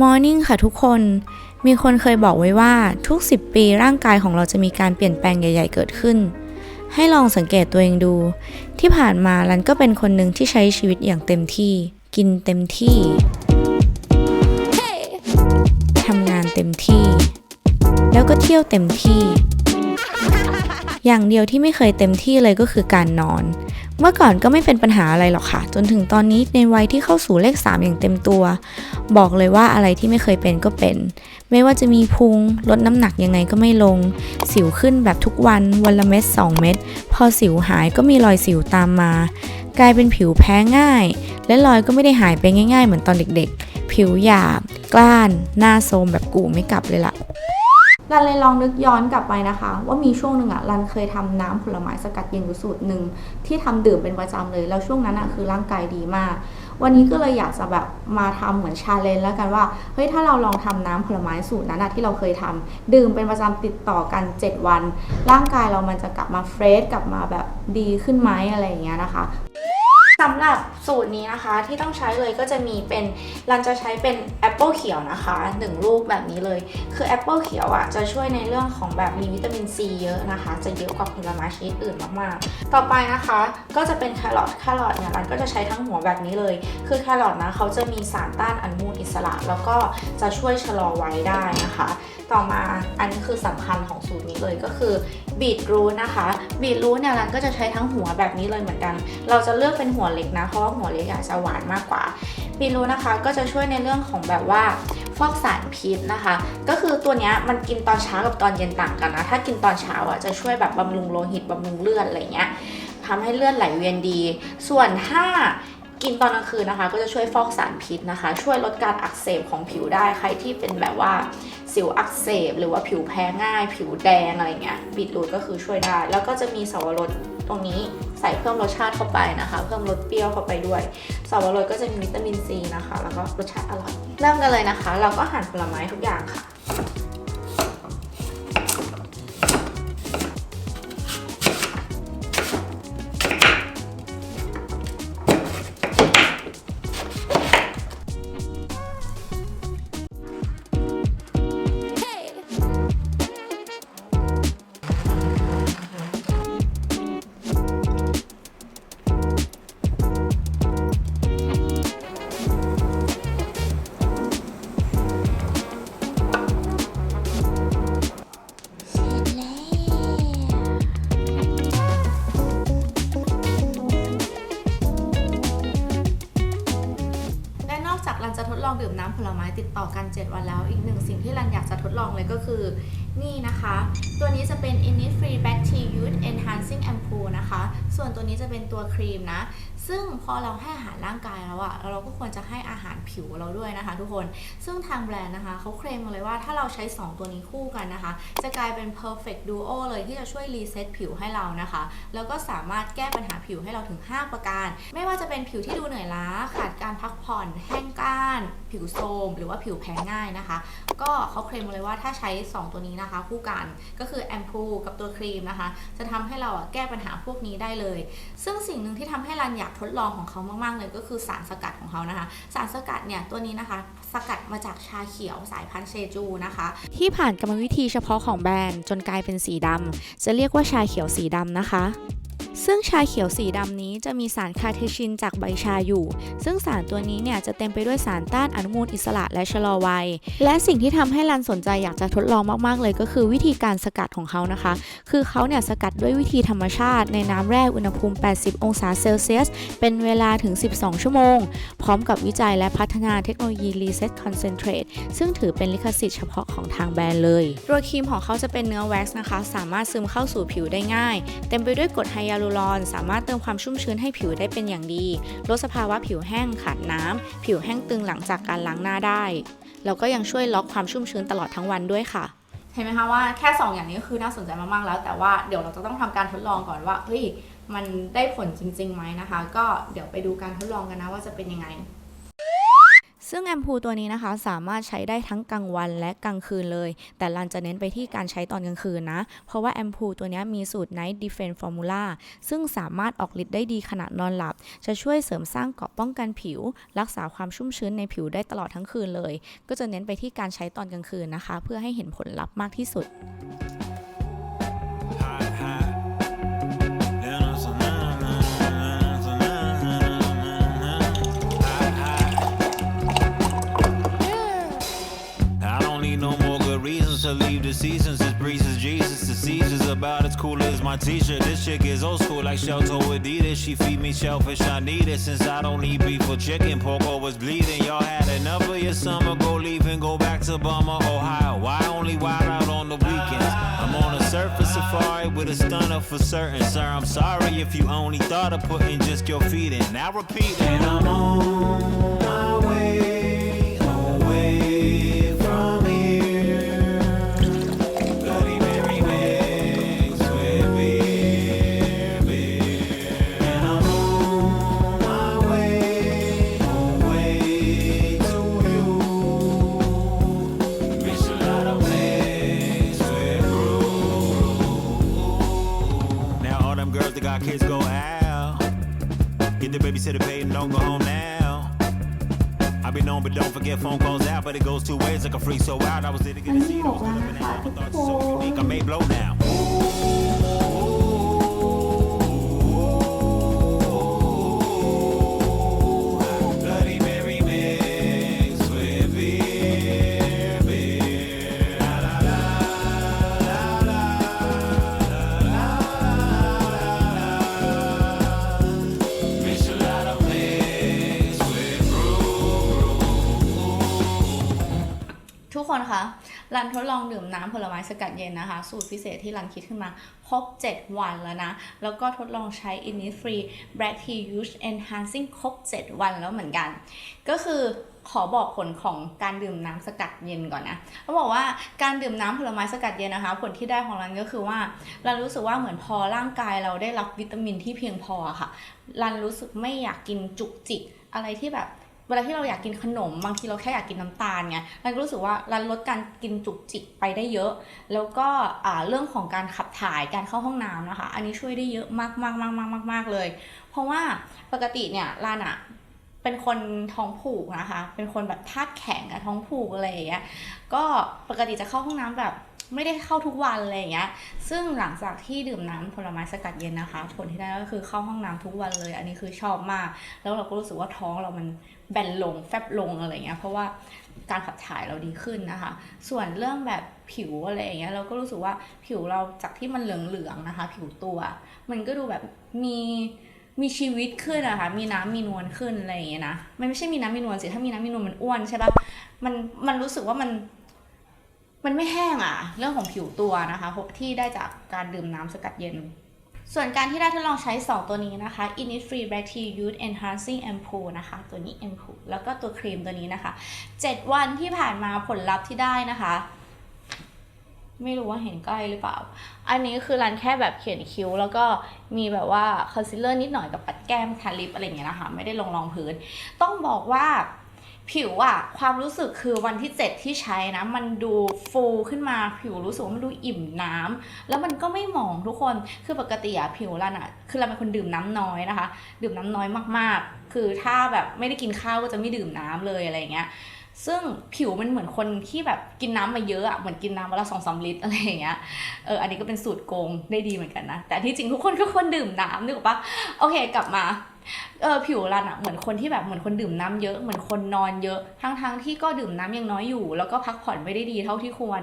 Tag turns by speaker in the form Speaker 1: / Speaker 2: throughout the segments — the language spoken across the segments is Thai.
Speaker 1: มอร์นิ่งค่ะทุกคน มีคนเคยบอกไว้ว่าทุก 10 ปีร่างกายของเราจะมีการเปลี่ยนแปลงใหญ่ ๆ เกิดขึ้น ให้ลองสังเกตตัวเองดู ที่ผ่านมารันก็เป็นคนหนึ่งที่ใช้ชีวิตอย่างเต็มที่ กินเต็มที่ทำงานเต็มที่ แล้วก็เที่ยวเต็มที่ อย่างเดียวที่ไม่เคยเต็มที่เลยก็คือการนอน เมื่อก่อนก็ไม่เป็นปัญหาอะไรหรอกค่ะ จนถึงตอนนี้ในวัยที่เข้าสู่เลข 3 อย่างเต็มตัว บอกเลยว่าอะไรที่ไม่เคยเป็นก็เป็น ไม่ว่าจะมีพุงลดน้ำหนักยังไงก็ไม่ลง สิวขึ้นแบบทุกวันวันละเม็ด2 เม็ดพอสิวหายก็มีรอยสิวตามมา กลายเป็นผิวแพ้ง่าย และรอยก็ไม่ได้หายไปง่าย ๆ เหมือนตอนเด็กๆ ผิวหยาบ กล้าน หน้าโทรมแบบกูไม่กลับเลยล่ะ รันเลยลองนึกย้อนกลับไปนะคะ ว่ามีช่วงหนึ่งอะรันเคยทำน้ำผลไม้สกัดเย็นอยู่สูตรหนึ่งที่ทำดื่มเป็นประจำเลย แล้วช่วงนั้นอะคือร่างกายดีมาก วันนี้ก็เลยอยากจะแบบมาทำเหมือนชาเลนจ์แล้วกันว่าเฮ้ยถ้าเราลองทำน้ำผลไม้สูตรนั้นอะที่เราเคยทำดื่มเป็นประจำติดต่อกัน 7 วัน ร่างกายเรามันจะกลับมาเฟรชกลับมาแบบดีขึ้นไหมอะไรอย่างเงี้ยนะคะ สำหรับสูตรนี้นะคะที่ต้องใช้เลยก็จะมีเป็นรันจะใช้เป็นแอปเปิลเขียวนะคะ1ลูกแบบนี้เลย คือแอปเปิลเขียวอะจะช่วยในเรื่องของแบบมีวิตามินซีเยอะนะคะ จะเยอะกว่าผลไม้ชนิดอื่นมากๆ ต่อไปนะคะก็จะเป็นแครอทแครอทเนี่ยรันก็จะใช้ทั้งหัวแบบนี้เลย คือแครอทนะเขาจะมีสารต้านอนุมูลอิสระ แล้วก็จะช่วยชะลอไว้ได้นะคะ ต่อมาอันนี้คือสำคัญของสูตรนี้เลยก็คือบีทรูทนะคะบีทรูทเนี่ยรันก็จะใช้ทั้งหัวแบบนี้เลยเหมือนกัน เราจะเลือกเป็นหัวเล็กนะเพราะว่าหัวเล็กอาจจะหวานมากกว่าบีรูทนะคะก็จะช่วยในเรื่องของแบบว่าฟอกสารพิษนะคะ ก็คือตัวนี้มันกินตอนเช้ากับตอนเย็นต่างกันนะ ถ้ากินตอนเช้าอะจะช่วยแบบบำรุงโลหิตบำรุงเลือดอะไรเงี้ยทำให้เลือดไหลเวียนดี ส่วนถ้ากินตอนกลางคืนนะคะ ก็จะช่วยฟอกสารพิษนะคะ ช่วยลดการอักเสบของผิวได้ใครที่เป็นแบบว่าสิวอักเสบ หรือว่าผิวแพ้ง่าย ผิวแดงอะไรเงี้ยบีทรูทก็คือช่วยได้ แล้วก็จะมีสาวรสตรงนี้ ส่เพิ่มรสชาติเข้าไปนะคะ เพิ่มรสเปรี้ยวเข้าไปด้วยสับปะรดก็จะมีวิตามินซีนะคะ แล้วก็รสชาติอร่อย เริ่มกันเลยนะคะ เราก็หั่นผลไม้ทุกอย่างค่ะ 7 วันแล้ว อีกหนึ่งสิ่งที่รันอยากจะทดลองเลยก็คือ นี่นะคะ ตัวนี้จะเป็น Innisfree Back Youth Enhancing Ampoule นะคะ ส่วนตัวนี้จะเป็นตัวครีมนะ ซึ่งพอเราให้อาหารร่างกายแล้วอะเราก็ควรจะให้อาหารผิวเราด้วยนะคะ ทุกคน ซึ่งทางแบรนด์นะคะเขาเคลมมาเลยว่าถ้าเราใช้ 2 ตัวนี้คู่กันนะคะ จะกลายเป็น perfect duo เลยที่จะช่วยรีเซ็ตผิวให้เรานะคะ แล้วก็สามารถแก้ปัญหาผิวให้เราถึง 5 ประการ ไม่ว่าจะเป็นผิวที่ดูเหนื่อยล้า ขาดการพักผ่อน แห้งก้าน ผิวโทรมหรือว่าผิวแพ้ง่ายนะคะ ก็เขาเคลมมาเลยว่าถ้าใช้ 2 ตัวนี้นะคะ คู่กันก็คือแอมพูกับตัวครีมนะคะจะทำให้เราอะแก้ปัญหาพวกนี้ได้เลย ซึ่งสิ่งหนึ่งที่ทำให้รันอยากทดลองของเขามากๆเลยก็คือสารสกัดของเขานะคะ สารสกัดเนี่ยตัวนี้นะคะ สกัดมาจากชาเขียวสายพันธุ์เชจูนะคะ ที่ผ่านกรรมวิธีเฉพาะของแบรนด์จนกลายเป็นสีดำจะเรียกว่าชาเขียวสีดำนะคะ ซึ่งชาเขียวสีดำนี้จะมีสารคาเทชินจากใบชาอยู่ ซึ่งสารตัวนี้เนี่ยจะเต็มไปด้วยสารต้านอนุมูลอิสระและชะลอวัย และสิ่งที่ทำให้รันสนใจอยากจะทดลองมาก ๆ เลยก็คือวิธีการสกัดของเขานะคะ คือเขาเนี่ยสกัดด้วยวิธีธรรมชาติในน้ำแร่อุณหภูมิ 80 องศาเซลเซียส เป็นเวลาถึง 12 ชั่วโมง พร้อมกับวิจัยและพัฒนาเทคโนโลยี Reset Concentrate ซึ่งถือเป็นลิขสิทธิ์เฉพาะของทางแบรนด์เลยตัวครีมของเขาจะเป็นเนื้อแว็กซ์นะคะ สามารถซึมเข้าสู่ผิวได้ง่าย เต็มไปด้วยกรดไฮยาลูลอน สามารถเติมความชุ่มชื้นให้ผิวได้เป็นอย่างดี ลดสภาวะผิวแห้งขาดน้ำผิวแห้งตึงหลังจากการล้างหน้าได้ แล้วก็ยังช่วยล็อกความชุ่มชื้นตลอดทั้งวันด้วยค่ะเห็นไหมคะว่าแค่ 2 อย่างนี้ก็คือน่าสนใจมากๆแล้ว แต่ว่าเดี๋ยวเราจะต้องทำการทดลองก่อนว่าเฮ้ยมันได้ผลจริงๆไหมนะคะ ก็เดี๋ยวไปดูการทดลองกันนะว่าจะเป็นยังไง ซึ่งแอมพูตัวนี้นะคะสามารถใช้ได้ทั้งกลางวันและกลางคืนเลย แต่ลันจะเน้นไปที่การใช้ตอนกลางคืนนะ เพราะว่าแอมพูตัวนี้มีสูตร Night Defense Formula ซึ่งสามารถออกฤทธิ์ได้ดีขณะนอนหลับ จะช่วยเสริมสร้างเกราะป้องกันผิว รักษาความชุ่มชื้นในผิวได้ตลอดทั้งคืนเลย ก็จะเน้นไปที่การใช้ตอนกลางคืนนะคะ เพื่อให้เห็นผลลัพธ์มากที่สุด
Speaker 2: the seasons. This breeze is Jesus. The season's about as cool as my t-shirt. This chick is old school like Shelto Adidas. She feed me shellfish, I need it. Since I don't eat beef or chicken, pork was bleeding. Y'all had enough of your summer, go leave and go back to Bummer, Ohio. Why only wild out on the weekends? I'm on a surface safari with a stunner for certain. Sir, I'm sorry if you only thought of putting just your feet in. Now repeat, it. and I'm on my way away the babysitter paid and don't go home now. I be known, but don't forget phone calls out. But it goes two ways, like a free so out. I was there to get a seat. I was living out. My thoughts are so unique. I may blow now.
Speaker 1: องดื่มน้ำผลไม้สกัดเย็นนะคะ สูตรพิเศษที่รันคิดขึ้นมาครบ 7 วันแล้วนะ แล้วก็ทดลองใช้ Innisfree Black Tea Youth Enhancing ครบ 7 วันแล้วเหมือนกัน ก็คือขอบอกผลของการดื่มน้ำสกัดเย็นก่อนนะเขาบอกว่าการดื่มน้ำผลไม้สกัดเย็นนะคะ ผลที่ได้ของรันก็คือว่ารันรู้สึกว่าเหมือนพอร่างกายเราได้รับวิตามินที่เพียงพอค่ะรันรู้สึกไม่อยากกินจุกจิกอะไรที่แบบ เวลาที่เราอยากกินขนม บางทีเราแค่อยากกินน้ำตาลไงรันก็รู้สึกว่ารันลดการกินจุกจิกไปได้เยอะ แล้วก็เรื่องของการขับถ่ายการเข้าห้องน้ำนะคะ อันนี้ช่วยได้เยอะมากมากมากมากมากมากเลย เพราะว่าปกติเนี่ยรันอะเป็นคนท้องผูกนะคะ เป็นคนแบบธาตุแข็งอะท้องผูกอะไรอย่างเงี้ยก็ปกติจะเข้าห้องน้ำแบบ ไม่ได้เข้าทุกวันอะไรอย่างเงี้ย ซึ่งหลังจากที่ดื่มน้ำผลไม้สกัดเย็นนะคะ ผลที่ได้ก็คือเข้าห้องน้ำทุกวันเลย อันนี้คือชอบมาก แล้วเราก็รู้สึกว่าท้องเรามันแบนลงแฟบลงอะไรเงี้ย เพราะว่าการขับถ่ายเราดีขึ้นนะคะ ส่วนเรื่องแบบผิวอะไรอย่างเงี้ยเราก็รู้สึกว่าผิวเราจากที่มันเหลืองๆนะคะ ผิวตัว มันก็ดูแบบมีมีชีวิตขึ้นอะคะมีน้ำมีนวลขึ้นอะไรอย่างเงี้ยนะ มันไม่ใช่มีน้ำมีนวลสิ ถ้ามีน้ำมีนวลมันอ้วนใช่ปะมัน มันรู้สึกว่ามัน มันไม่แห้งอะเรื่องของผิวตัวนะคะที่ได้จากการดื่มน้ำสกัดเย็น ส่วนการที่ได้ทดลองใช้ 2 ตัวนี้นะคะ Innisfree Black Tea Youth Enhancing Ampoule นะคะ ตัวนี้ Ampoule แล้วก็ตัวครีมตัวนี้นะคะ 7 วันที่ผ่านมาผลลัพธ์ที่ได้นะคะ ไม่รู้ว่าเห็นใกล้หรือเปล่า อันนี้คือรันแค่แบบเขียนคิ้ว แล้วก็มีแบบว่าคอนซีลเลอร์นิดหน่อยกับปัดแก้มทาลิปอะไรอย่างเงี้ยนะคะ ไม่ได้ลงรองพื้น ต้องบอกว่า ผิวอะความรู้สึกคือวันที่ 7 ที่ใช้นะ มันดูฟูขึ้นมาผิวรู้สึกว่ามันดูอิ่มน้ำแล้วมันก็ไม่หมองทุกคนคือปกติอะผิวรันอะคือเราเป็นคนดื่มน้ำน้อยนะคะ ดื่มน้ำน้อยมากๆ คือถ้าแบบไม่ได้กินข้าวก็จะไม่ดื่มน้ำเลยอะไรเงี้ยซึ่งผิวมันเหมือนคนที่แบบกินน้ำมาเยอะอะเหมือนกินน้ำวันละสองสามลิตรอะไรอย่างเงี้ยเอออันนี้ก็เป็นสูตรโกงได้ดีเหมือนกันนะแต่ที่จริงทุกคนก็ควรดื่มน้ำนึกออกปะโอเคกลับมา เออผิวรันอะเหมือนคนที่แบบเหมือนคนดื่มน้ำเยอะเหมือนคนนอนเยอะทั้งๆที่ก็ดื่มน้ำยังน้อยอยู่ แล้วก็พักผ่อนไม่ได้ดีเท่าที่ควร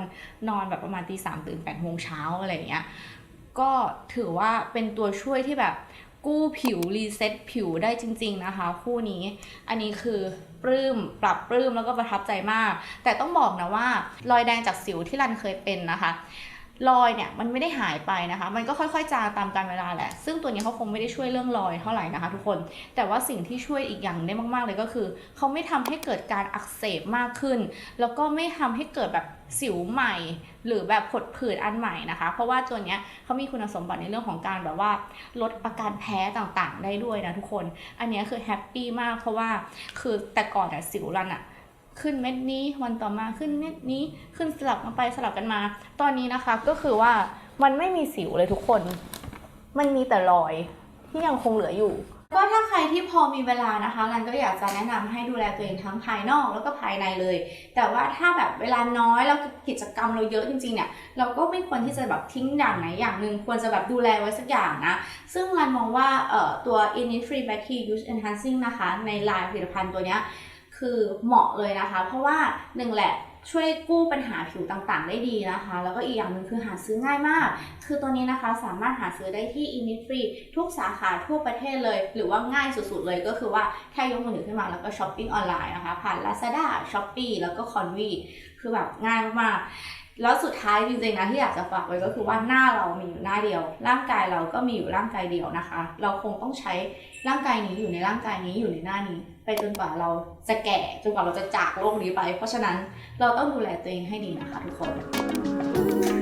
Speaker 1: นอนแบบประมาณตีสามตื่นแปดโมงเช้าอะไรอย่างเงี้ยก็ถือว่าเป็นตัวช่วยที่แบบกู้ผิวรีเซ็ตผิวได้จริง ๆนะคะ คู่นี้ อันนี้คือปลื้มปรับปลื้มแล้วก็ประทับใจมาก แต่ต้องบอกนะว่ารอยแดงจากสิวที่รันเคยเป็นนะคะ รอยเนี่ยมันไม่ได้หายไปนะคะ มันก็ค่อยๆ จางตามกาลเวลาแหละ ซึ่งตัวนี้เขาคงไม่ได้ช่วยเรื่องรอยเท่าไหร่นะคะ ทุกคน แต่ว่าสิ่งที่ช่วยอีกอย่างได้มากๆเลยก็คือ เขาไม่ทำให้เกิดการอักเสบมากขึ้น แล้วก็ไม่ทำให้เกิดแบบสิวใหม่ หรือแบบผดผื่นอันใหม่นะคะ เพราะว่าตัวนี้เขามีคุณสมบัติในเรื่องของการแบบว่าลดอาการแพ้ต่างๆ ได้ด้วยนะทุกคน อันนี้คือแฮปปี้มากเพราะว่าคือแต่ก่อนอะสิวรันอะ ขึ้นเม็ดนี้วันต่อมาขึ้นเม็ดนี้ขึ้นสลับกันไปสลับกันมา ตอนนี้นะคะก็คือว่ามันไม่มีสิวเลยทุกคน มันมีแต่รอยที่ยังคงเหลืออยู่ก็ถ้าใครที่พอมีเวลานะคะรันก็อยากจะแนะนำให้ดูแลตัวเองทั้งภายนอกแล้วก็ภายในเลย แต่ว่าถ้าแบบเวลาน้อยแล้วกิจกรรมเราเยอะจริงๆเนี่ยเราก็ไม่ควรที่จะแบบทิ้งอย่างไหนอย่างหนึ่งควรจะแบบดูแลไว้สักอย่างนะ ซึ่งรันมองว่าตัว Innisfree Bacteria Use Enhancing นะคะ ในลายผลิตภัณฑ์ตัวเนี้ย คือเหมาะเลยนะคะ เพราะว่าหนึ่งแหละช่วยกู้ปัญหาผิวต่างๆ ได้ดีนะคะ แล้วก็อีกอย่างหนึ่งคือหาซื้อง่ายมาก คือตัวนี้นะคะสามารถหาซื้อได้ที่อินิฟรีทุกสาขาทั่วประเทศเลย หรือว่าง่ายสุดๆเลยก็คือว่าแค่ยกมือถือขึ้นมาแล้วก็ช้อปปิ้งออนไลน์นะคะ ผ่าน Lazada Shopee แล้วก็ Convi คือแบบง่ายมากๆ แล้วสุดท้ายจริงๆนะที่อยากจะฝากไว้ก็คือว่าหน้าเรามีอยู่หน้าเดียว ร่างกายเราก็มีอยู่ร่างกายเดียวนะคะ เราคงต้องใช้ร่างกายนี้อยู่ในร่างกายนี้อยู่ในหน้านี้ ไปจนกว่าเราจะแก่จนกว่าเราจะจากโลกนี้ไป เพราะฉะนั้นเราต้องดูแลตัวเองให้ดีนะคะทุกคน